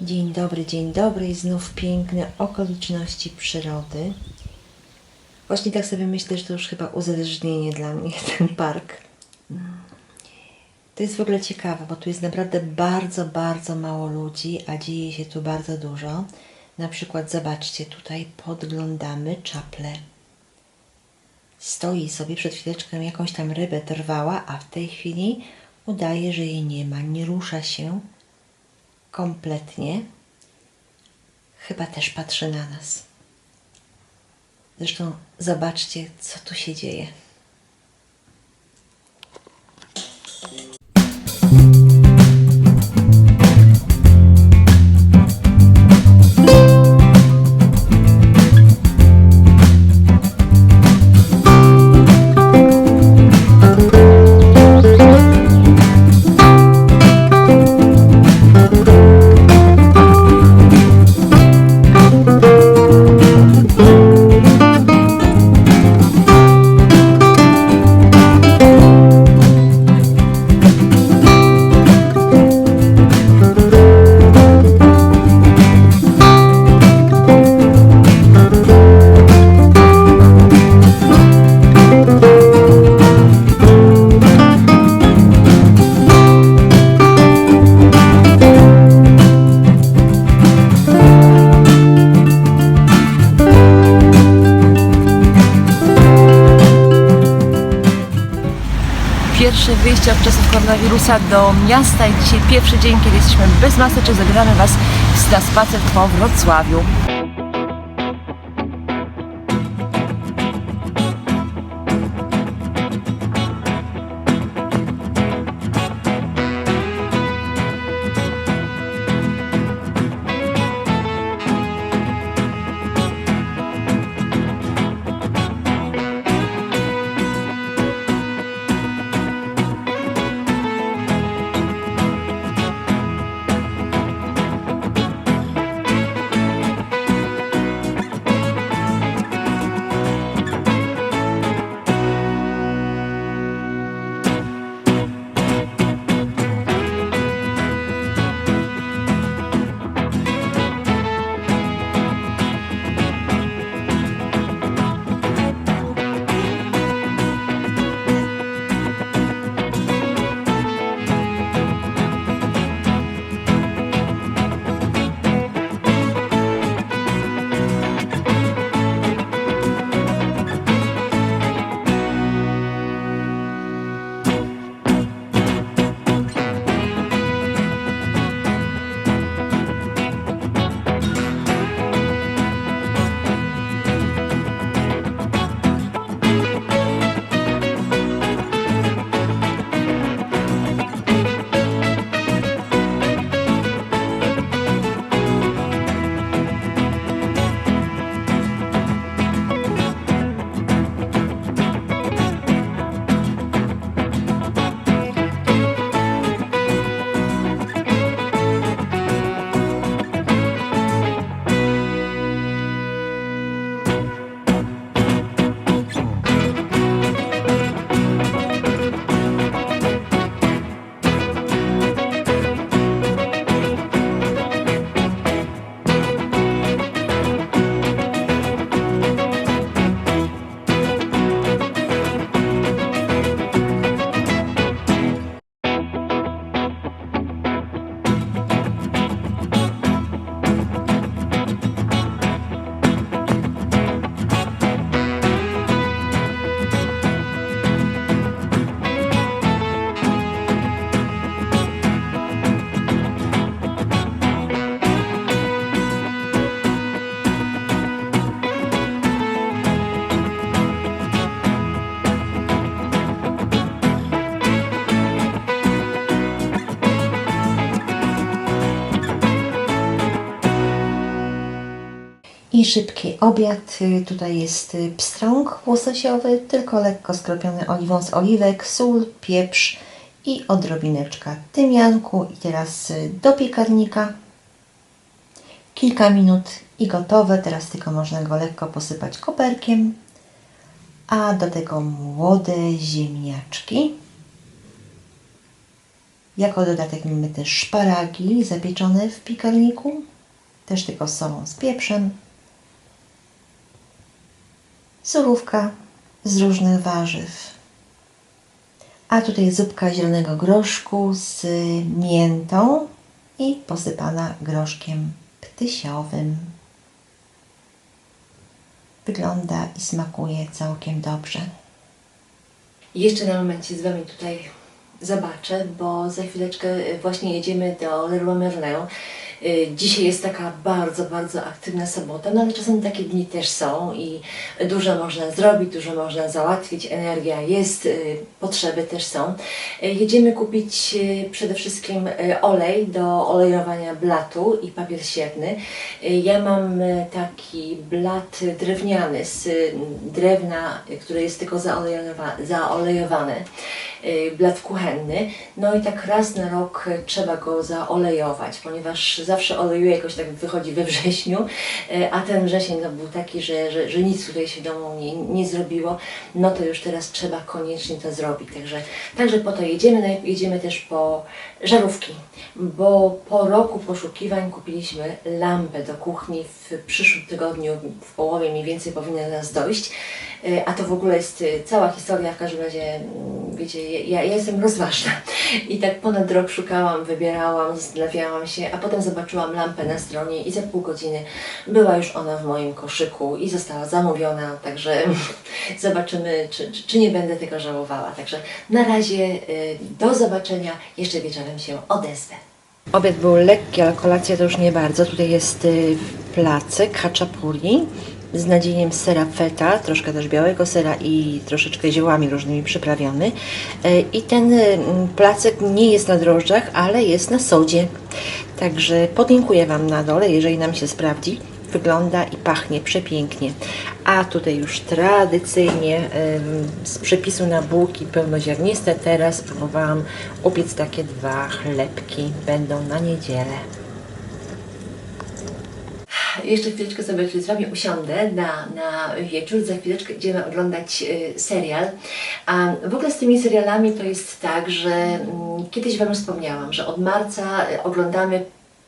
Dzień dobry, dzień dobry i znów piękne okoliczności przyrody. Właśnie tak sobie myślę, że to już chyba uzależnienie dla mnie, ten park. To jest w ogóle ciekawe, bo tu jest naprawdę bardzo, bardzo mało ludzi, a dzieje się tu bardzo dużo. Na przykład zobaczcie, tutaj podglądamy czaplę. Stoi sobie przed chwileczką jakąś tam rybę trwała, a w tej chwili udaje, że jej nie ma, nie rusza się kompletnie. Chyba też patrzy na nas. Zresztą zobaczcie, co tu się dzieje. Koronawirusa do miasta i dzisiaj pierwszy dzień, kiedy jesteśmy bez maseczek, zabieramy Was na spacer po Wrocławiu. Szybki obiad. Y, Tutaj jest y, pstrąg łososiowy, tylko lekko skropiony oliwą z oliwek, sól, pieprz i odrobineczka tymianku. I teraz y, do piekarnika. Kilka minut i gotowe. Teraz tylko można go lekko posypać koperkiem. A do tego młode ziemniaczki. Jako dodatek mamy też szparagi zapieczone w piekarniku, też tylko z solą z pieprzem. Surówka z różnych warzyw. A tutaj zupka zielonego groszku z miętą i posypana groszkiem ptysiowym. Wygląda i smakuje całkiem dobrze. Jeszcze na moment się z Wami tutaj zobaczę, bo za chwileczkę właśnie jedziemy do Leroy Merlin. Y, Dzisiaj jest taka bardzo, bardzo aktywna sobota, no ale czasem takie dni też są i dużo można zrobić, dużo można załatwić, energia jest, y, potrzeby też są. Y, Jedziemy kupić przede wszystkim olej do olejowania blatu i papier siewny. Y, Ja mam taki blat drewniany z drewna, które jest tylko zaolejowa- zaolejowane, blat kuchenny. No i tak raz na rok trzeba go zaolejować, ponieważ zawsze olejuje jakoś tak wychodzi we wrześniu, y, a ten wrzesień no, był taki, że, że, że nic tutaj się domu nie, nie zrobiło, no to już teraz trzeba koniecznie to zrobić. Także, także po to jedziemy, no jedziemy też po żarówki, bo po roku poszukiwań kupiliśmy lampę do kuchni w przyszłym tygodniu, w połowie mniej więcej powinna nas dojść. Y, A to w ogóle jest y, cała historia, w każdym razie, mm, wiecie, ja, ja jestem rozważna. I tak ponad rok szukałam, wybierałam, zastanawiałam się, a potem zobaczyłam lampę na stronie i za pół godziny była już ona w moim koszyku i została zamówiona, także zobaczymy, czy, czy, czy nie będę tego żałowała. Także na razie y, do zobaczenia, jeszcze wieczorem się odezwę. Obiad był lekki, ale kolacja to już nie bardzo. Tutaj jest y, placek haczapuri z nadzieniem sera feta, troszkę też białego sera i troszeczkę ziołami różnymi przyprawiony. Y, I ten y, placek nie jest na drożdżach, ale jest na sodzie. Także podlinkuję Wam na dole, jeżeli nam się sprawdzi. Wygląda i pachnie przepięknie. A tutaj już tradycyjnie z przepisu na bułki pełnoziarniste teraz próbowałam upiec takie dwa chlebki. Będą na niedzielę. Jeszcze chwileczkę sobie z Wami usiądę na, na wieczór. Za chwileczkę idziemy oglądać y, serial. A w ogóle z tymi serialami to jest tak, że mm, kiedyś Wam wspomniałam, że od marca y, oglądamy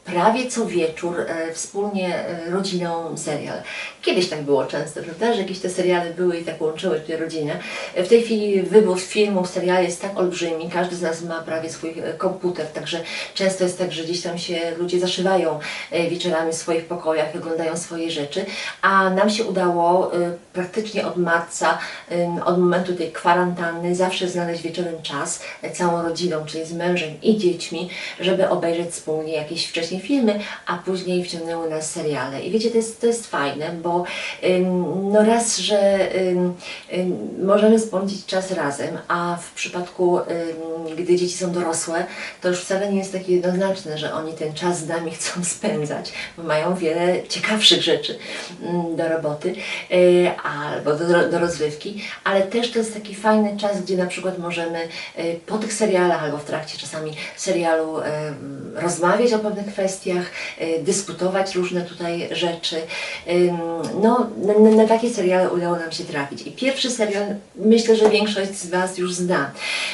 prawie co wieczór e, wspólnie e, rodziną serial. Kiedyś tak było często, prawda, że jakieś te seriale były i tak łączyły tę rodzinę. E, W tej chwili wybór filmów, seriali jest tak olbrzymi, każdy z nas ma prawie swój komputer, także często jest tak, że gdzieś tam się ludzie zaszywają wieczorami w swoich pokojach oglądają swoje rzeczy, a nam się udało praktycznie od marca, od momentu tej kwarantanny, zawsze znaleźć wieczorem czas e, całą rodziną, czyli z mężem i dziećmi, żeby obejrzeć wspólnie jakieś wcześniej filmy, a później wciągnęły nas seriale. I wiecie, to jest, to jest fajne, bo no raz, że możemy spędzić czas razem, a w przypadku, gdy dzieci są dorosłe, to już wcale nie jest takie jednoznaczne, że oni ten czas z nami chcą spędzać, bo mają wiele ciekawszych rzeczy ym, do roboty yy, albo do, do rozrywki, ale też to jest taki fajny czas, gdzie na przykład możemy yy, po tych serialach albo w trakcie czasami serialu yy, rozmawiać o pewnych kwestiach, yy, dyskutować różne tutaj rzeczy. No, na, na takie seriale udało nam się trafić. I pierwszy serial myślę, że większość z Was już zna,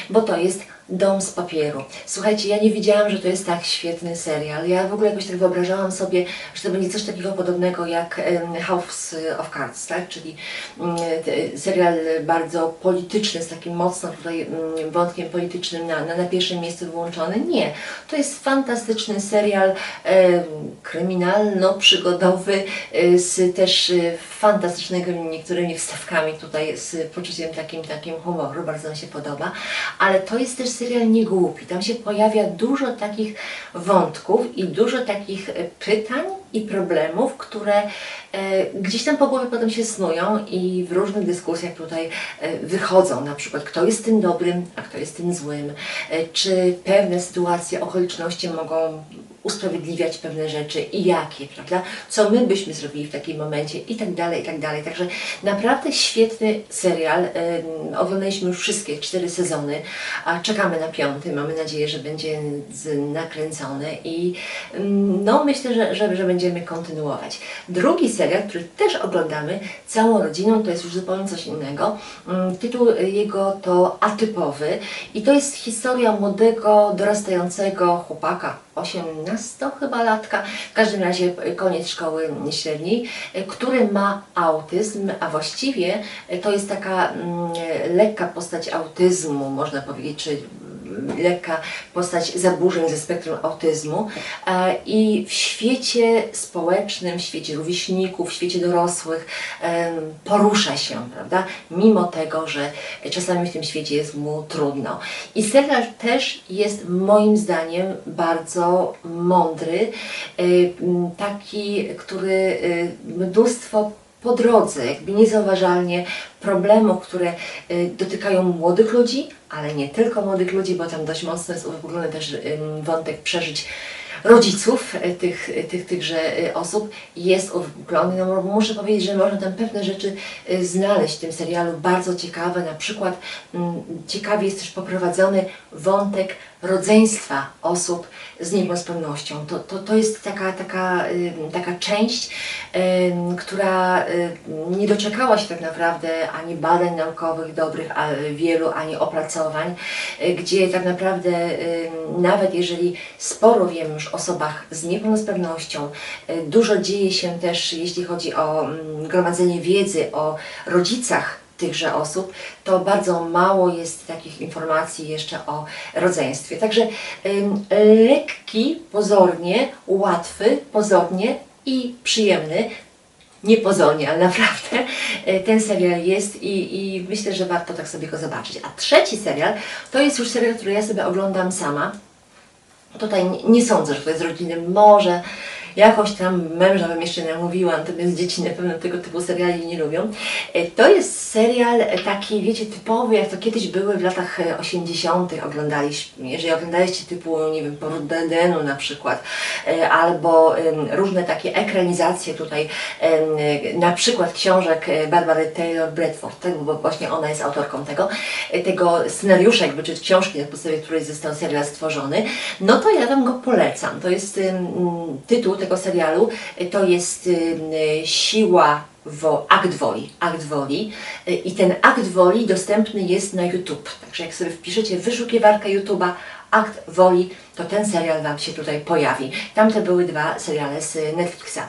bo to jest Dom z papieru. Słuchajcie, ja nie wiedziałam, że to jest tak świetny serial. Ja w ogóle jakoś tak wyobrażałam sobie, że to będzie coś takiego podobnego jak House of Cards, tak? Czyli mm, serial bardzo polityczny, z takim mocno tutaj mm, wątkiem politycznym na, na, na pierwszym miejscu włączony. Nie. To jest fantastyczny serial kryminalno-przygodowy e, z też e, fantastycznymi niektórymi wstawkami tutaj z poczuciem takim, takim humoru. Bardzo mi się podoba. Ale to jest też serial niegłupi. Tam się pojawia dużo takich wątków i dużo takich e, pytań i problemów, które e, gdzieś tam po głowie potem się snują i w różnych dyskusjach tutaj e, wychodzą. Na przykład kto jest tym dobrym, a kto jest tym złym. Czy pewne sytuacje, okoliczności mogą usprawiedliwiać pewne rzeczy i jakie, prawda? Co my byśmy zrobili w takim momencie i tak dalej, i tak dalej. Także naprawdę świetny serial. Oglądaliśmy już wszystkie cztery sezony, a czekamy na piąty. Mamy nadzieję, że będzie nakręcony i no myślę, że, że, że będziemy kontynuować. Drugi serial, który też oglądamy całą rodziną, to jest już zupełnie coś innego. Tytuł jego to Atypowy i to jest historia młodego, dorastającego chłopaka, 18 chyba latka, w każdym razie koniec szkoły średniej, który ma autyzm, a właściwie to jest taka mm, lekka postać autyzmu, można powiedzieć, czy lekka postać zaburzeń ze spektrum autyzmu E, i w świecie społecznym, w świecie rówieśników, w świecie dorosłych porusza się, prawda? Mimo tego, że czasami w tym świecie jest mu trudno. I serial też jest moim zdaniem bardzo mądry, m, taki, który y, mnóstwo po drodze, jakby niezauważalnie problemów, które y, dotykają młodych ludzi, ale nie tylko młodych ludzi, bo tam dość mocno jest uwypuklony też wątek przeżyć rodziców y, tych, y, tych, tychże osób jest uwypuklony. No, muszę powiedzieć, że można tam pewne rzeczy znaleźć w tym serialu bardzo ciekawe. Na przykład mm, ciekawie jest też poprowadzony wątek rodzeństwa osób z niepełnosprawnością. To, to, to jest taka, taka, taka część, która nie doczekała się tak naprawdę ani badań naukowych dobrych, a wielu, ani opracowań, y, gdzie tak naprawdę nawet jeżeli sporo wiemy już o osobach z niepełnosprawnością, y, dużo dzieje się też, jeśli chodzi o gromadzenie wiedzy o rodzicach tychże osób, to bardzo mało jest takich informacji jeszcze o rodzeństwie. Także lekki, pozornie, łatwy, pozornie i przyjemny. Niepozornie, ale naprawdę y, ten serial jest i, i myślę, że warto tak sobie go zobaczyć. A trzeci serial to jest już serial, który ja sobie oglądam sama. Tutaj nie, sądzę, że to jest rodziny. Może jakoś tam męża bym jeszcze namówiła, natomiast dzieci na pewno tego typu seriali nie lubią. E, To jest serial taki, wiecie, typowy, jak to kiedyś były w latach e, 80. oglądaliśmy. Jeżeli oglądaliście typu, nie wiem, Powrót do Edenu na przykład, e, albo różne takie ekranizacje tutaj, na przykład książek e, Barbary Taylor Bradford, tak, bo właśnie ona jest autorką tego, e, tego scenariusza, jakby, czy książki, na podstawie której został serial stworzony, no to ja Wam go polecam. To jest tytuł tego serialu, y, to jest ym, y, Siła wo, akt woli, akt woli Y, i ten akt woli dostępny jest na YouTube. Także jak sobie wpiszecie wyszukiwarkę YouTube'a akt woli, to ten serial Wam się tutaj pojawi. Tamte były dwa seriale z Netflixa.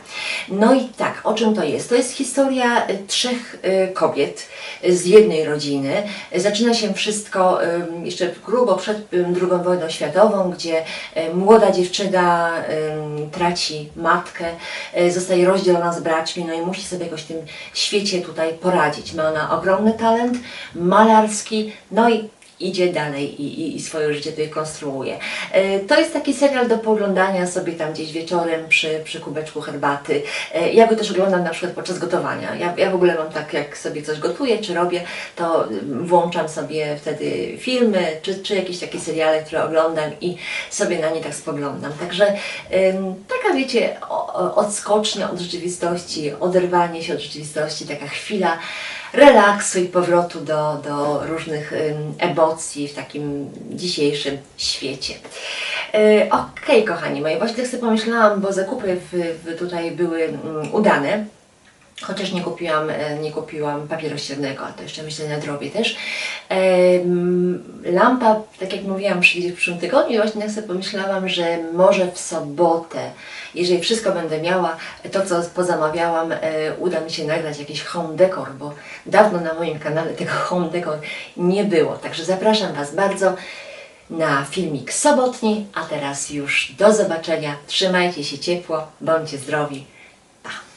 No i tak, o czym to jest? To jest historia y, trzech y, kobiet y, z jednej rodziny. Zaczyna się wszystko jeszcze grubo przed II wojną światową, gdzie młoda dziewczyna traci matkę, zostaje rozdzielona z braćmi, no i musi sobie jakoś w tym świecie tutaj poradzić. Ma ona ogromny talent malarski, no i idzie dalej i, i, i swoje życie tutaj konstruuje. E, To jest taki serial do poglądania sobie tam gdzieś wieczorem przy, przy kubeczku herbaty. E, Ja go też oglądam na przykład podczas gotowania. Ja, ja w ogóle mam tak, jak sobie coś gotuję czy robię, to włączam sobie wtedy filmy czy, czy jakieś takie seriale, które oglądam i sobie na nie tak spoglądam. Także taka wiecie, odskocznia od rzeczywistości, oderwanie się od rzeczywistości, taka chwila relaksu i powrotu do, do różnych emocji w takim dzisiejszym świecie. Yy, Okej, kochani moi, właśnie tak sobie pomyślałam, bo zakupy w, w tutaj były mm, udane. Chociaż nie kupiłam, e, nie kupiłam papieru ściernego, to jeszcze myślę na drobie też. Lampa, tak jak mówiłam, w przyszłym tygodniu właśnie sobie pomyślałam, że może w sobotę, jeżeli wszystko będę miała, to co pozamawiałam, e, uda mi się nagrać jakiś home decor, bo dawno na moim kanale tego home decor nie było. Także zapraszam Was bardzo na filmik sobotni, a teraz już do zobaczenia. Trzymajcie się ciepło, bądźcie zdrowi.